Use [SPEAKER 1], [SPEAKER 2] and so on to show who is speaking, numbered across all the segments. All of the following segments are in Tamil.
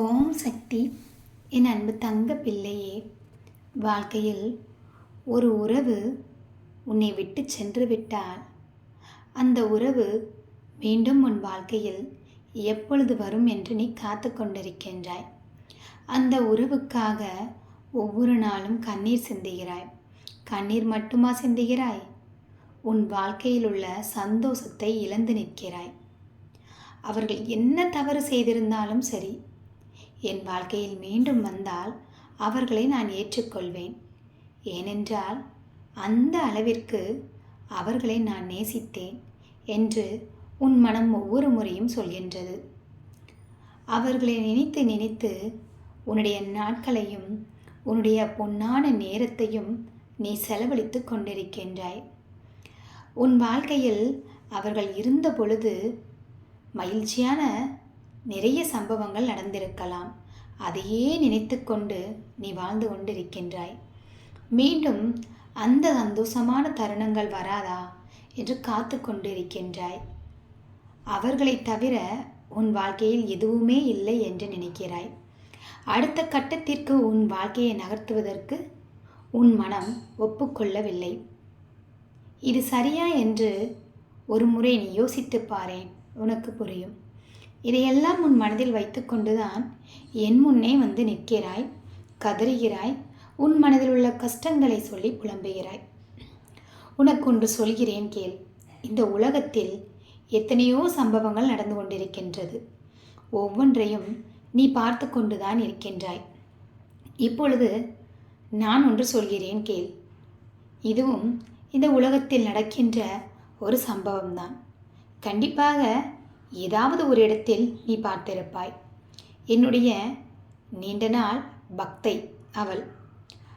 [SPEAKER 1] ஓம் சக்தி. என் அன்பு தங்க பிள்ளையே வாழ்க்கையில் ஒரு உறவு உன்னை விட்டு சென்று விட்டால் அந்த உறவு மீண்டும் உன் வாழ்க்கையில் எப்பொழுது வரும் என்று நீ காத்து கொண்டிருக்கின்றாய். அந்த உறவுக்காக ஒவ்வொரு நாளும் கண்ணீர் சிந்துகிறாய். கண்ணீர் மட்டுமா சிந்துகிறாய்? உன் வாழ்க்கையில் உள்ள சந்தோஷத்தை இழந்து நிற்கிறாய். அவர்கள் என்ன தவறு செய்திருந்தாலும் சரி என் வாழ்க்கையில் மீண்டும் வந்தால் அவர்களை நான் ஏற்றுக்கொள்வேன். ஏனென்றால் அந்த அளவிற்கு அவர்களை நான் நேசித்தேன் என்று உன் மனம் ஒவ்வொரு முறையும் சொல்கின்றது. அவர்களை நினைத்து நினைத்து உன்னுடைய நாட்களையும் உன்னுடைய பொன்னான நேரத்தையும் நீ செலவழித்து கொண்டிருக்கின்றாய். உன் வாழ்க்கையில் அவர்கள் இருந்த பொழுது மகிழ்ச்சியான நிறைய சம்பவங்கள் நடந்திருக்கலாம். அதையே நினைத்து கொண்டு நீ வாழ்ந்து கொண்டிருக்கின்றாய். மீண்டும் அந்த சந்தோஷமான தருணங்கள் வராதா என்று காத்து கொண்டிருக்கின்றாய். அவர்களை தவிர உன் வாழ்க்கையில் எதுவுமே இல்லை என்று நினைக்கிறாய். அடுத்த கட்டத்திற்கு உன் வாழ்க்கையை நகர்த்துவதற்கு உன் மனம் ஒப்புக்கொள்ளவில்லை. இது சரியா என்று ஒரு முறை நீ யோசித்து பாரேன். உனக்கு புரியும். இதையெல்லாம் உன் மனதில் வைத்துக்கொண்டுதான் என் முன்னே வந்து நிற்கிறாய் கதறுகிறாய் உன் மனதில் உள்ள கஷ்டங்களை சொல்லி புலம்புகிறாய். உனக்கு ஒன்று சொல்கிறேன் கேள். இந்த உலகத்தில் எத்தனையோ சம்பவங்கள் நடந்து கொண்டிருக்கின்றது. ஒவ்வொன்றையும் நீ பார்த்து கொண்டுதான் இருக்கின்றாய். இப்பொழுது நான் ஒன்று சொல்கிறேன் கேள். இதுவும் இந்த உலகத்தில் நடக்கின்ற ஒரு சம்பவம்தான். கண்டிப்பாக ஏதாவது ஒரு இடத்தில் நீ பார்த்திருப்பாய். என்னுடைய நீண்ட நாள் பக்தை அவள்.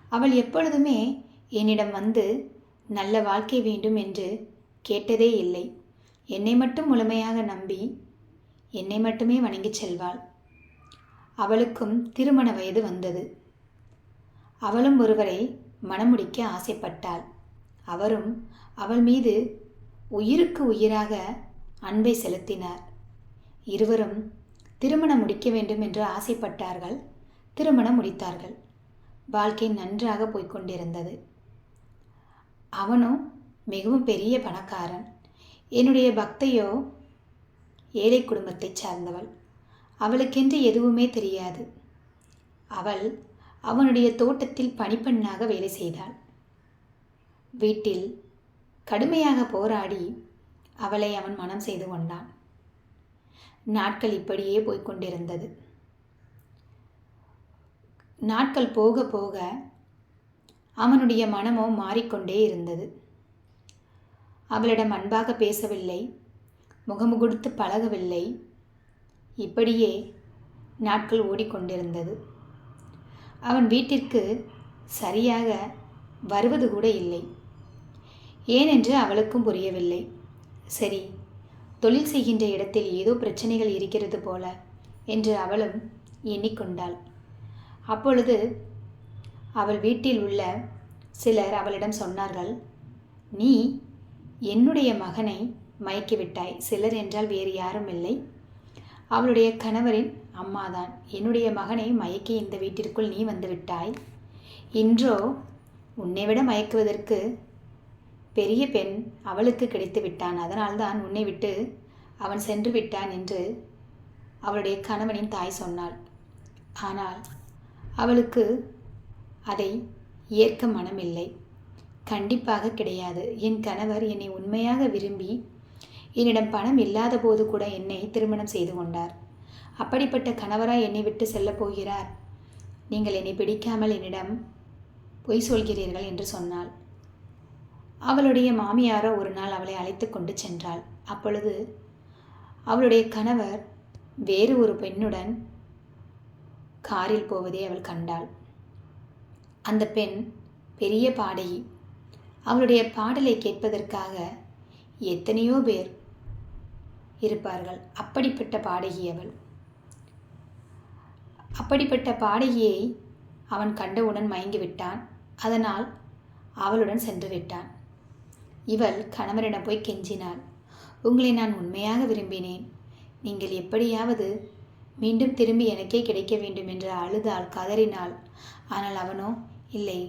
[SPEAKER 1] அவள் எப்பொழுதுமே என்னிடம் வந்து நல்ல வாழ்க்கை வேண்டும் என்று கேட்டதே இல்லை. என்னை மட்டும் முழுமையாக நம்பி என்னை மட்டுமே வணங்கிச் செல்வாள். அவளுக்கும் திருமண வயது வந்தது. அவளும் ஒருவரை மணமுடிக்க ஆசைப்பட்டாள். அவரும் அவள் மீது உயிருக்கு உயிராக அன்பை செலுத்தினார். இருவரும் திருமணம் முடிக்க வேண்டும் என்று ஆசைப்பட்டார்கள். திருமணம் முடித்தார்கள். வாழ்க்கை நன்றாக போய்கொண்டிருந்தது அவனும் மிகவும் பெரிய பணக்காரன். என்னுடைய பக்தையோ ஏழை குடும்பத்தைச் சார்ந்தவள். அவளுக்கென்று எதுவுமே தெரியாது. அவள் அவனுடைய தோட்டத்தில் பணிப்பெண்ணாக வேலை செய்தாள். வீட்டில் கடுமையாக போராடி அவளை அவன் மனம் செய்து கொண்டான். நாட்கள் இப்படியே போய்க்கொண்டிருந்தது நாட்கள் போக போக அவனுடைய மனமோ மாறிக்கொண்டே இருந்தது. அவளிடம் அன்பாக பேசவில்லை முகமு கொடுத்து பழகவில்லை. இப்படியே நாட்கள் ஓடிக்கொண்டிருந்தது. அவன் வீட்டிற்கு சரியாக வருவது கூட இல்லை. ஏனென்று அவளுக்கும் புரியவில்லை. சரி தொழில் செய்கின்ற இடத்தில் ஏதோ பிரச்சனைகள் இருக்கிறது போல என்று அவளும் எண்ணிக்கொண்டாள். அப்பொழுது அவள் வீட்டில் உள்ள சிலர் அவளிடம் சொன்னார்கள் நீ என்னுடைய மகனை மயக்கிவிட்டாய். சிலர் என்றால் வேறு யாரும் இல்லை. அவளுடைய கணவரின் அம்மாதான். என்னுடைய மகனை மயக்கி இந்த வீட்டிற்குள் நீ வந்துவிட்டாய் இன்றோ உன்னை விட மயக்குவதற்கு பெரிய பெண் அவளுக்கு கிடைத்து விட்டான். அதனால்தான் உன்னை விட்டு அவன் சென்று விட்டான் என்று அவளுடைய கணவனின் தாய் சொன்னாள். ஆனால் அவளுக்கு அதை ஏற்க மனமில்லை. கண்டிப்பாக கிடையாது. என் கணவர் என்னை உண்மையாக விரும்பி என்னிடம் பணம் இல்லாத போது கூட என்னை திருமணம் செய்து கொண்டார். அப்படிப்பட்ட கணவராய் என்னை விட்டு செல்லப் போகிறார். நீங்கள் என்னை பிடிக்காமல் என்னிடம் பொய் சொல்கிறீர்கள் என்று சொன்னாள். அவளுடைய மாமியாரோ ஒரு நாள் அவளை அழைத்து கொண்டு சென்றாள். அப்பொழுது அவளுடைய கணவர் வேறு ஒரு பெண்ணுடன் காரில் போவதை அவள் கண்டாள். அந்த பெண் பெரிய பாடகி. அவளுடைய பாடலை கேட்பதற்காக எத்தனையோ பேர் இருப்பார்கள். அப்படிப்பட்ட பாடகி அவள். அப்படிப்பட்ட பாடகியை அவன் கண்டவுடன் மயங்கிவிட்டான் அதனால் அவளுடன் சென்று விட்டான். இவள் கணவரிடம் போய் கெஞ்சினாள். உங்களை நான் உண்மையாக விரும்பினேன். நீங்கள் எப்படியாவது மீண்டும் திரும்பி எனக்கே கிடைக்க வேண்டும் என்று அழுதாள் கதறினாள். ஆனால் அவனோ இல்லை.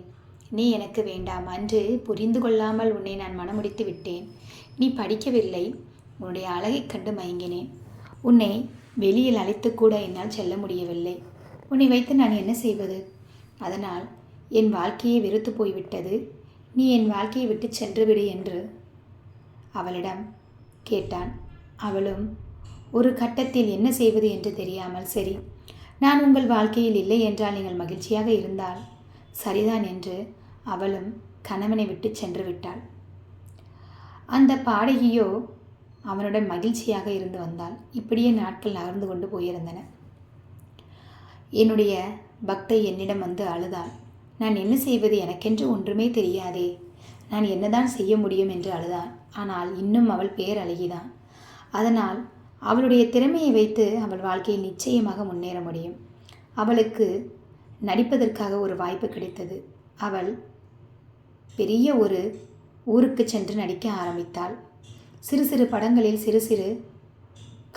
[SPEAKER 1] நீ எனக்கு வேண்டாம். அன்று புரிந்து கொள்ளாமல் உன்னை நான் மனமுடித்து விட்டேன். நீ படிக்கவில்லை. உன்னுடைய அழகைக் கண்டு மயங்கினேன். உன்னை வெளியில் அழைத்து கூட என்னால் செல்ல முடியவில்லை. உன்னை வைத்து நான் என்ன செய்வது அதனால் என் வாழ்க்கையை வெறுத்து போய்விட்டது. நீ என் வாழ்க்கையை விட்டு சென்றுவிடு என்று அவளிடம் கேட்டான். அவளும் ஒரு கட்டத்தில் என்ன செய்வது என்று தெரியாமல் சரி நான் உங்கள் வாழ்க்கையில் இல்லை என்றால் நீங்கள் மகிழ்ச்சியாக இருந்தால் சரிதான் என்று அவளும் கணவனை விட்டு சென்று விட்டாள். அந்த பாடகியோ அவனுடன் மகிழ்ச்சியாக இருந்து வந்தாள். இப்படியே நாட்கள் நகர்ந்து கொண்டு போயிருந்தன. என்னுடைய பக்தை என்னிடம் வந்து அழுதாள். நான் என்ன செய்வது எனக்கென்று ஒன்றுமே தெரியாதே. நான் என்னதான் செய்ய முடியும் என்று அழுதாள். ஆனால் இன்னும் அவள் பேரழகிதான் அதனால் அவளுடைய திறமையை வைத்து அவள் வாழ்க்கையில் நிச்சயமாக முன்னேற முடியும். அவளுக்கு நடிப்பதற்காக ஒரு வாய்ப்பு கிடைத்தது. அவள் பெரிய ஒரு ஊருக்கு சென்று நடிக்க ஆரம்பித்தாள். சிறு சிறு படங்களில் சிறு சிறு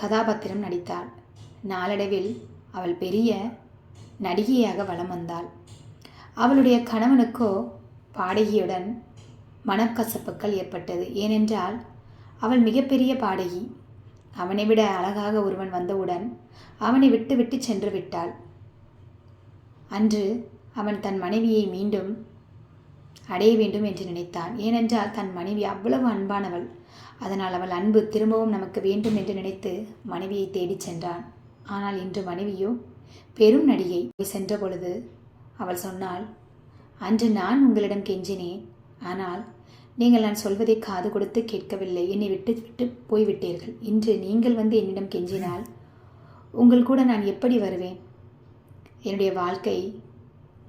[SPEAKER 1] கதாபாத்திரம் நடித்தாள். நாளடைவில் அவள் பெரிய நடிகையாக வலம் வந்தாள். அவளுடைய கணவனுக்கோ பாடகியுடன் மனக்கசப்புகள் ஏற்பட்டது. ஏனென்றால் அவள் மிகப்பெரிய பாடகி. அவனை விட அழகாக ஒருவன் வந்தவுடன் அவனை விட்டு விட்டு சென்று விட்டாள். அன்று அவன் தன் மனைவியை மீண்டும் அடைய வேண்டும் என்று நினைத்தான். ஏனென்றால் தன் மனைவி அவ்வளவு அன்பானவள். அதனால் அவள் அன்பு திரும்பவும் நமக்கு வேண்டும் என்று நினைத்து மனைவியை தேடிச் சென்றான். ஆனால் இன்று மனைவியோ பெரும் நடிகை சென்ற பொழுது அவள் சொன்னாள் அன்று நான் உங்களிடம் கெஞ்சினேன். ஆனால் நீங்கள் நான் சொல்வதை காது கொடுத்து கேட்கவில்லை. என்னை விட்டு விட்டு போய்விட்டீர்கள். இன்று நீங்கள் வந்து என்னிடம் கெஞ்சினால் உங்கள் கூட நான் எப்படி வருவேன்? என்னுடைய வாழ்க்கை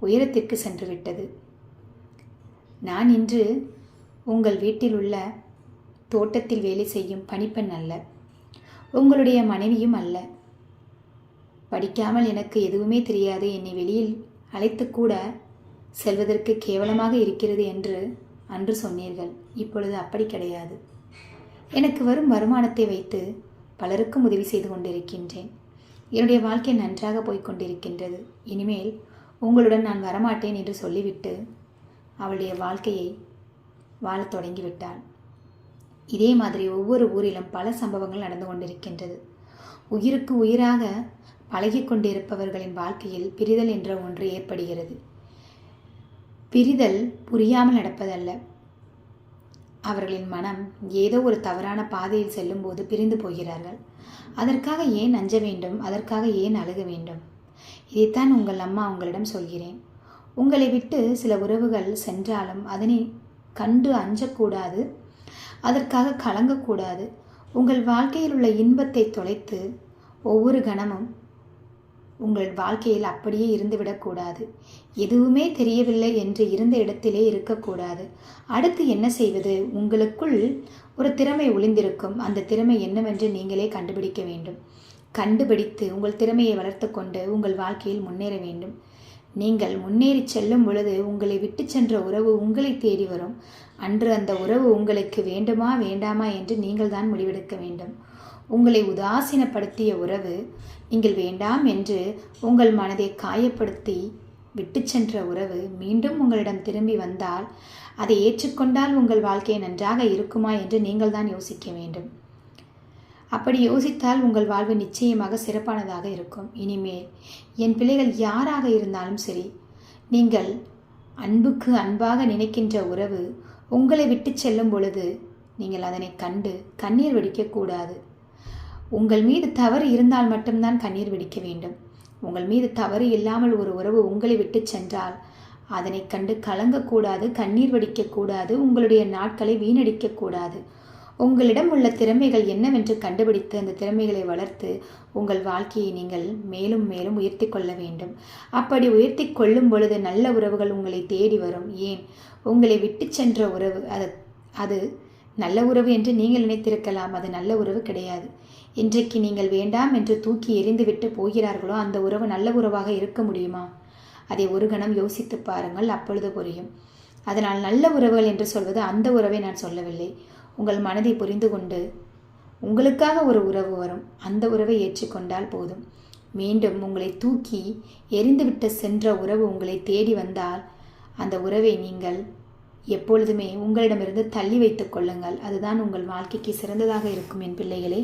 [SPEAKER 1] உயரத்திற்கு சென்று விட்டது நான் இன்று உங்கள் வீட்டில் உள்ள தோட்டத்தில் வேலை செய்யும் பணிப்பெண் அல்ல. உங்களுடைய மனைவியும் அல்ல. படிக்காமல் எனக்கு எதுவுமே தெரியாது. என்னை வெளியில் அழைத்து கூட செல்வதற்கு கேவலமாக இருக்கிறது என்று அன்று சொன்னீர்கள். இப்பொழுது அப்படி கிடையாது. எனக்கு வரும் வருமானத்தை வைத்து பலருக்கும் உதவி செய்து கொண்டிருக்கின்றேன். என்னுடைய வாழ்க்கை நன்றாக போய்கொண்டிருக்கின்றது இனிமேல் உங்களுடன் நான் வரமாட்டேன் என்று சொல்லிவிட்டு அவளுடைய வாழ்க்கையை வாழத் தொடங்கிவிட்டாள். இதே மாதிரி ஒவ்வொரு ஊரிலும் பல சம்பவங்கள் நடந்து கொண்டிருக்கின்றது. உயிருக்கு உயிராக பழகி கொண்டிருப்பவர்களின் வாழ்க்கையில் பிரிதல் என்ற ஒன்று ஏற்படுகிறது. பிரிதல் புரியாமல் நடப்பதல்ல. அவர்களின் மனம் ஏதோ ஒரு தவறான பாதையில் செல்லும்போது பிரிந்து போகிறார்கள். அதற்காக ஏன் அஞ்ச வேண்டும்? அதற்காக ஏன் அழுக வேண்டும்? இதைத்தான் உங்கள் அம்மா உங்களிடம் சொல்கிறேன். உங்களை விட்டு சில உறவுகள் சென்றாலும் அதனை கண்டு அஞ்சக்கூடாது. அதற்காக கலங்கக்கூடாது. உங்கள் வாழ்க்கையில் உள்ள இன்பத்தை தொலைத்து ஒவ்வொரு கணமும் உங்கள் வாழ்க்கையில் அப்படியே இருந்துவிடக்கூடாது எதுவுமே தெரியவில்லை என்று இருந்த இடத்திலே இருக்கக்கூடாது அடுத்து என்ன செய்வது? உங்களுக்குள் ஒரு திறமை ஒளிந்திருக்கும். அந்த திறமை என்னவென்று நீங்களே கண்டுபிடிக்க வேண்டும். கண்டுபிடித்து உங்கள் திறமையை வளர்த்து கொண்டு உங்கள் வாழ்க்கையில் முன்னேற வேண்டும். நீங்கள் முன்னேறி செல்லும் பொழுது உங்களை விட்டு சென்ற உறவு உங்களை தேடி வரும். அன்று அந்த உறவு உங்களுக்கு வேண்டுமா வேண்டாமா என்று நீங்கள் தான் முடிவெடுக்க வேண்டும். உங்களை உதாசீனப்படுத்திய உறவு நீங்கள் வேண்டாம் என்று உங்கள் மனதை காயப்படுத்தி விட்டு சென்ற உறவு மீண்டும் உங்களிடம் திரும்பி வந்தால் அதை ஏற்றுக்கொண்டால் உங்கள் வாழ்க்கை நன்றாக இருக்குமா என்று நீங்கள் தான் யோசிக்க வேண்டும். அப்படி யோசித்தால் உங்கள் வாழ்வு நிச்சயமாக சிறப்பானதாக இருக்கும். இனிமேல் என் பிள்ளைகள் யாராக இருந்தாலும் சரி நீங்கள் அன்புக்கு அன்பாக நினைக்கின்ற உறவு உங்களை விட்டு செல்லும் பொழுது நீங்கள் அதனை கண்டு கண்ணீர் வெடிக்கக்கூடாது உங்கள் மீது தவறு இருந்தால் மட்டும்தான் கண்ணீர் வெடிக்க வேண்டும். உங்கள் மீது தவறு இல்லாமல் ஒரு உறவு உங்களை விட்டு சென்றால் அதனை கண்டு கலங்கக்கூடாது கண்ணீர் வடிக்கக்கூடாது உங்களுடைய நாட்களை வீணடிக்கக்கூடாது. உங்களிடம் உள்ள திறமைகள் என்னவென்று கண்டுபிடித்து அந்த திறமைகளை வளர்த்து உங்கள் வாழ்க்கையை நீங்கள் மேலும் மேலும் உயர்த்தி கொள்ள வேண்டும். அப்படி உயர்த்தி கொள்ளும் பொழுது நல்ல உறவுகள் உங்களை தேடி வரும். ஏன்? உங்களை விட்டு சென்ற உறவு அது அது நல்ல உறவு என்று நீங்கள் நினைத்திருக்கலாம். அது நல்ல உறவு கிடையாது. இன்றைக்கு நீங்கள் வேண்டாம் என்று தூக்கி எறிந்துவிட்டு போகிறார்களோ அந்த உறவு நல்ல உறவாக இருக்க முடியுமா? அதை ஒரு கணம் யோசித்து பாருங்கள் அப்பொழுது புரியும். அதனால் நல்ல உறவுகள் என்று சொல்வது அந்த உறவை நான் சொல்லவில்லை. உங்கள் மனதை புரிந்து கொண்டு உங்களுக்காக ஒரு உறவு வரும். அந்த உறவை ஏற்றுக்கொண்டால் போதும். மீண்டும் உங்களை தூக்கி எரிந்துவிட்ட சென்ற உறவு உங்களை தேடி வந்தால் அந்த உறவை நீங்கள் எப்பொழுதுமே உங்களிடமிருந்து தள்ளி வைத்துக் கொள்ளுங்கள். அதுதான் உங்கள் வாழ்க்கைக்கு சிறந்ததாக இருக்கும் என் பிள்ளைகளே.